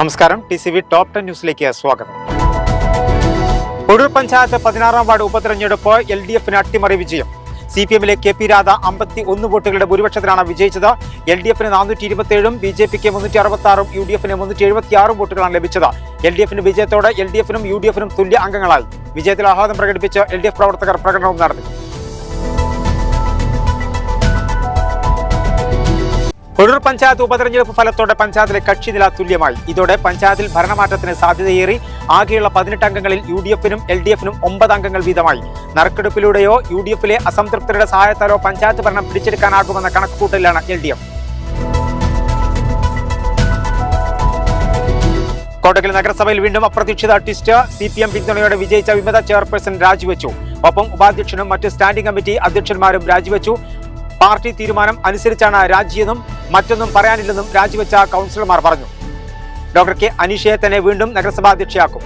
നമസ്കാരം. T C V top ten ന്യൂസിലേക്ക് സ്വാഗതം. കൊടൂർ പഞ്ചായത്ത് പതിനാറാം വാർഡ് ഉപതെരഞ്ഞെടുപ്പ് എൽ ഡി എഫിന് അട്ടിമറി വിജയം. സി പി എമ്മിലെ കെ പി രാധ അമ്പത്തി ഒന്ന് വോട്ടുകളുടെ ഭൂരിപക്ഷത്തിലാണ് വിജയിച്ചത്. എൽ ഡി എഫിന് നാനൂറ്റി ഇരുപത്തിയേഴും ബി ജെ പിക്ക് മുന്നൂറ്റി അറുപത്തി ആറും യു ഡി എഫിന് മുന്നൂറ്റി എഴുപത്തി ആറും വോട്ടുകളാണ് ലഭിച്ചത്. എൽ ഡി എഫിന്റെ വിജയത്തോടെ എൽ ഡി എഫിനും യു ഡി എഫിനും തുല്യ അംഗങ്ങളായി. വിജയത്തിൽ ആഹ്ലാദം പ്രകടിപ്പിച്ച് എൽ ഡി എഫ് പ്രവർത്തകർ പ്രകടനവും നടത്തി. പഞ്ചായത്ത് ഉപതെരഞ്ഞെടുപ്പ് ഫലത്തോടെ പഞ്ചായത്തിലെ കക്ഷി കക്ഷിനില തുല്യമായി. ഇതോടെ പഞ്ചായത്തിൽ ഭരണമാറ്റത്തിന് സാധ്യതയേറി. ആകെയുള്ള പതിനെട്ട് അംഗങ്ങളിൽ യു ഡി എഫിനും എൽ ഡി എഫിനും ഒമ്പത് അംഗങ്ങൾ വീതമായി. നറുക്കെടുപ്പിലൂടെയോ യു ഡി എഫിലെ അസംതൃപ്തരുടെ സഹായത്താലോ പഞ്ചായത്ത് ഭരണം പിടിച്ചെടുക്കാനാകുമെന്ന കണക്കുകൂട്ടലിലാണ് എൽ ഡി എഫ് കോട്ടക്കൽ നഗരസഭയിൽ വീണ്ടും അപ്രതീക്ഷിത ട്വിസ്റ്റ്. സി പി എം പിന്തുണയോടെ വിജയിച്ച വിമത ചെയർപേഴ്സൺ രാജിവെച്ചു. ഒപ്പം ഉപാധ്യക്ഷനും മറ്റ് സ്റ്റാൻഡിംഗ് കമ്മിറ്റി അധ്യക്ഷന്മാരും രാജിവെച്ചു. പാർട്ടി തീരുമാനം അനുസരിച്ചാണ് രാജിയെന്നും മറ്റൊന്നും പറയാനില്ലെന്നും രാജിവെച്ച കൗൺസിലർമാർ പറഞ്ഞു. ഡോക്ടർ കെ അനീഷയെ തന്നെ വീണ്ടും നഗരസഭാ അധ്യക്ഷയാക്കും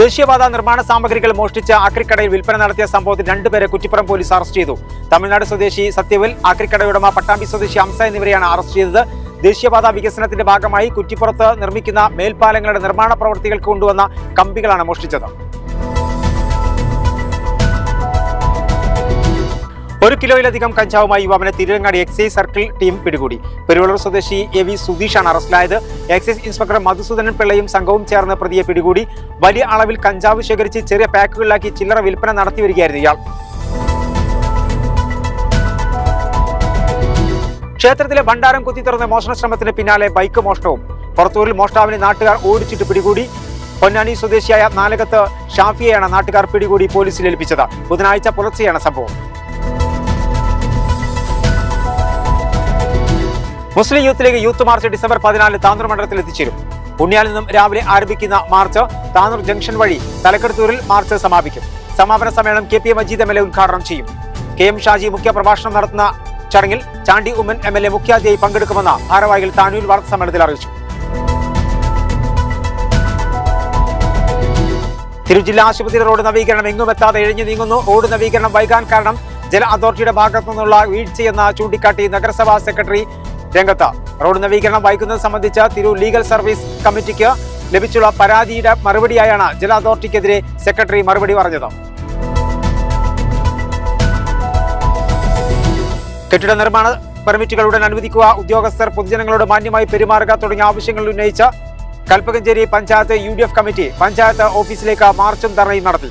ദേശീയപാത നിർമ്മാണ സാമഗ്രികൾ മോഷ്ടിച്ച ആക്രിക്കടയിൽ വിൽപ്പന നടത്തിയ സംഭവത്തിൽ രണ്ടുപേരെ കുറ്റിപ്പുറം പോലീസ് അറസ്റ്റ് ചെയ്തു. തമിഴ്നാട് സ്വദേശി സത്യവിൽ അക്രിക്കടയുടമ പട്ടാമ്പി സ്വദേശി ഹംസ എന്നിവരെയാണ് അറസ്റ്റ് ചെയ്തത്. ദേശീയപാത വികസനത്തിന്റെ ഭാഗമായി കുറ്റിപ്പുറത്ത് നിർമ്മിക്കുന്ന മേൽപ്പാലങ്ങളുടെ നിർമ്മാണ പ്രവൃത്തികൾക്ക് കൊണ്ടുവന്ന കമ്പികളാണ് മോഷ്ടിച്ചത്. കിലോയിലധികം കഞ്ചാവുമായി യുവാവിനെ തിരുവങ്ങാടി എക്സൈസ് സർക്കിൾ ടീം പിടികൂടി. പെരുവളൂർ സ്വദേശി എ വി സുധീഷാണ് അറസ്റ്റിലായത്. എക്സൈസ് ഇൻസ്പെക്ടർ മധുസൂദനൻ പിള്ളയും സംഘവും ചേർന്ന് പ്രതിയെ പിടികൂടി. വലിയ അളവിൽ കഞ്ചാവ് ശേഖരിച്ച് ചെറിയ പാക്കുകളിലാക്കി ചില്ലറ വിൽപ്പന നടത്തി വരികയായിരുന്നു ഇയാൾ. ക്ഷേത്രത്തിലെ ഭണ്ഡാരം കുത്തി തുറന്ന മോഷണ ശ്രമത്തിന് പിന്നാലെ ബൈക്ക് മോഷണവും. പുറത്തൂരിൽ മോഷ്ടാവിനെ നാട്ടുകാർ ഓടിച്ചിട്ട് പിടികൂടി. പൊന്നാനി സ്വദേശിയായ നാലകത്ത് ഷാഫിയെയാണ് നാട്ടുകാർ പിടികൂടി പോലീസിൽ ഏൽപ്പിച്ചത്. ബുധനാഴ്ച പുലർച്ചെയാണ് സംഭവം. Muslim youth league youth march December Tanur Tanur മണ്ഡലത്തിൽ എത്തിച്ചേരും. ഉണ്ണിയാലിൽ നിന്നും രാവിലെ ആരംഭിക്കുന്ന മാർച്ച് താന്നൂർ ജംഗ്ഷൻ വഴി തലക്കെടുത്തൂരിൽ മാർച്ച് സമാപിക്കും. സമാപന സമ്മേളനം K P A Majeed M L A ഉദ്ഘാടനം ചെയ്യും. കെ എം ഷാജി മുഖ്യ പ്രഭാഷണം നടത്തുന്ന ചടങ്ങിൽ Chandy Oommen M L A മുഖ്യാതിഥിയായി പങ്കെടുക്കുമെന്ന് ഭാരവാഹികൾ താനൂരിൽ വാർത്താ സമ്മേളനത്തിൽ അറിയിച്ചു. തിരുജില്ലാ ആശുപത്രി റോഡ് നവീകരണം എങ്ങുമെത്താതെ ഇഴഞ്ഞു നീങ്ങുന്നു. റോഡ് നവീകരണം വൈകാൻ കാരണം ജല അതോറിറ്റിയുടെ ഭാഗത്തു നിന്നുള്ള വീഴ്ചയെന്ന് ചൂണ്ടിക്കാട്ടി നഗരസഭാ സെക്രട്ടറി രംഗത്ത്. റോഡ് നവീകരണം വൈകുന്നത് സംബന്ധിച്ച് തിരു ലീഗൽ സർവീസ് കമ്മിറ്റിക്ക് ലഭിച്ചുള്ള പരാതിയുടെ മറുപടിയായാണ് ജല അതോറിറ്റിക്കെതിരെ സെക്രട്ടറി മറുപടി പറഞ്ഞത്. കെട്ടിട നിർമ്മാണ പെർമിറ്റുകൾ ഉടൻ അനുവദിക്കുക ഉദ്യോഗസ്ഥർ പൊതുജനങ്ങളോട് മാന്യമായി പെരുമാറുക തുടങ്ങിയ ആവശ്യങ്ങൾ ഉന്നയിച്ച കൽപ്പകഞ്ചേരി പഞ്ചായത്ത് യു കമ്മിറ്റി പഞ്ചായത്ത് ഓഫീസിലേക്ക് മാർച്ചും ധർണയും നടത്തി.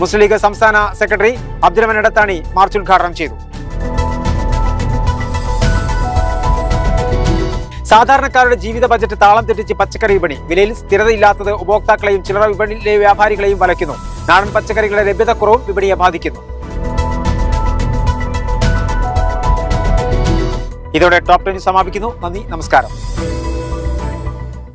മുസ്ലിം ലീഗ് സംസ്ഥാന സെക്രട്ടറി അബ്ദുറഹ്മാൻ എടത്താണി മാർച്ച് ഉദ്ഘാടനം ചെയ്തു. സാധാരണക്കാരുടെ ജീവിത ബജറ്റ് താളം തെറ്റിച്ച് പച്ചക്കറി വിപണി. വിലയിൽ സ്ഥിരതയില്ലാത്തത് ഉപഭോക്താക്കളെയും ചില്ലറ വിപണിയിലെ വ്യാപാരികളെയും വലയ്ക്കുന്നു. നാടൻ പച്ചക്കറികളുടെ ലഭ്യതക്കുറവും വിപണിയെ ബാധിക്കുന്നു. ഇതോടെ ടോപ് ടെൻ സമാപിക്കുന്നു. നന്ദി നമസ്കാരം.